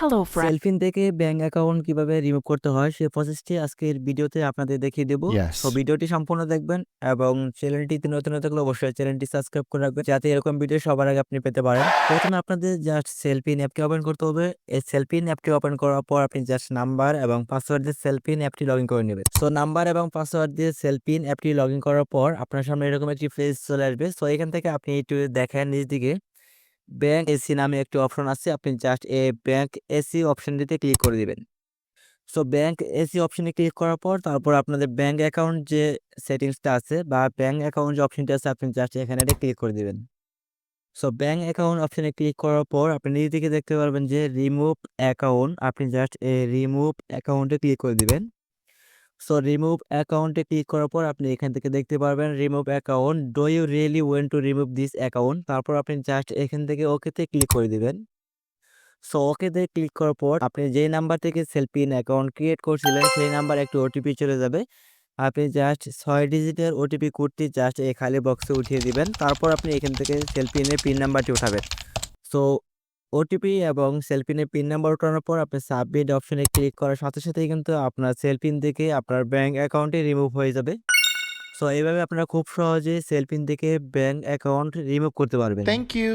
Hello, friend. Cellfin থেকে bank account কীভাবে remove করতে হয় সেই প্রসেসটি আজকের ভিডিওতে আপনাদের দেখিয়ে দেব। Yes. তো ভিডিওটি সম্পূর্ণ দেখবেন এবং চ্যানেলটিতে নতুন হয়ে থাকলে অবশ্যই চ্যানেলটি সাবস্ক্রাইব করে রাখবেন যাতে এরকম ভিডিও সবার আগে আপনি পেতে পারেন। প্রথমে আপনাদের জাস্ট সেলফিন অ্যাপটি ওপেন করতে হবে। এই সেলফিন অ্যাপটি ওপেন করার পর আপনি জাস্ট নাম্বার এবং পাসওয়ার্ড দিয়ে সেলফিন অ্যাপটি লগ ইন করে নেবেন। সো নাম্বার এবং পাসওয়ার্ড দিয়ে সেলফিন অ্যাপটি লগ ইন করার পর আপনার সামনে এরকম একটি পেজ চলে আসবে। সো এখান থেকে আপনি একটু দেখেন নিজ দিকে। ব্যাংক এসি নামে একটি অপশন আছে। আপনি জাস্ট এ ব্যাংক এসি অপশনটিতে ক্লিক করে দিবেন। সো ব্যাংক এসি অপশনে ক্লিক করার পর তারপর আপনাদের ব্যাংক অ্যাকাউন্ট যে সেটিংসটা আছে বা ব্যাংক অ্যাকাউন্ট যে অপশনটা আছে, আপনি জাস্ট এখানে ক্লিক করে দিবেন। সো ব্যাংক অ্যাকাউন্ট অপশনে ক্লিক করার পর আপনি নিজে থেকে দেখতে পারবেন যে রিমুভ অ্যাকাউন্ট আপনি জাস্ট এ রিমুভ অ্যাকাউন্টে ক্লিক করে দিবেন। সো রিমুভ অ্যাকাউন্টে ক্লিক করার পর আপনি এখান থেকে দেখতে পারবেন remove account do you really want to remove this account তারপর আপনি জাস্ট এখান থেকে ওকেতে ক্লিক করে দিবেন। সো ওকেতে ক্লিক করার পর আপনি যেই নাম্বার থেকে সেলফিন অ্যাকাউন্ট ক্রিয়েট করছিলেন, সেই নাম্বার একটু ওটিপি চলে যাবে। আপনি জাস্ট ছয় ডিজিটের ওটিপি কোডটি জাস্ট এই খালি বক্সে উঠিয়ে দিবেন। তারপর আপনি এখান থেকে সেলফিনের পিন নাম্বারটি উঠাবেন। সো ওটিপি এবং সেলফিনে পিন নাম্বার ওঠানোর পর আপনি সাবমিট অপশনে ক্লিক করার সাথে সাথেই কিন্তু আপনার সেলফিন থেকে আপনার ব্যাঙ্ক অ্যাকাউন্টে রিমুভ হয়ে যাবে সো এইভাবে আপনারা খুব সহজে সেলফিন থেকে ব্যাঙ্ক অ্যাকাউন্ট রিমুভ করতে পারবেন থ্যাংক you.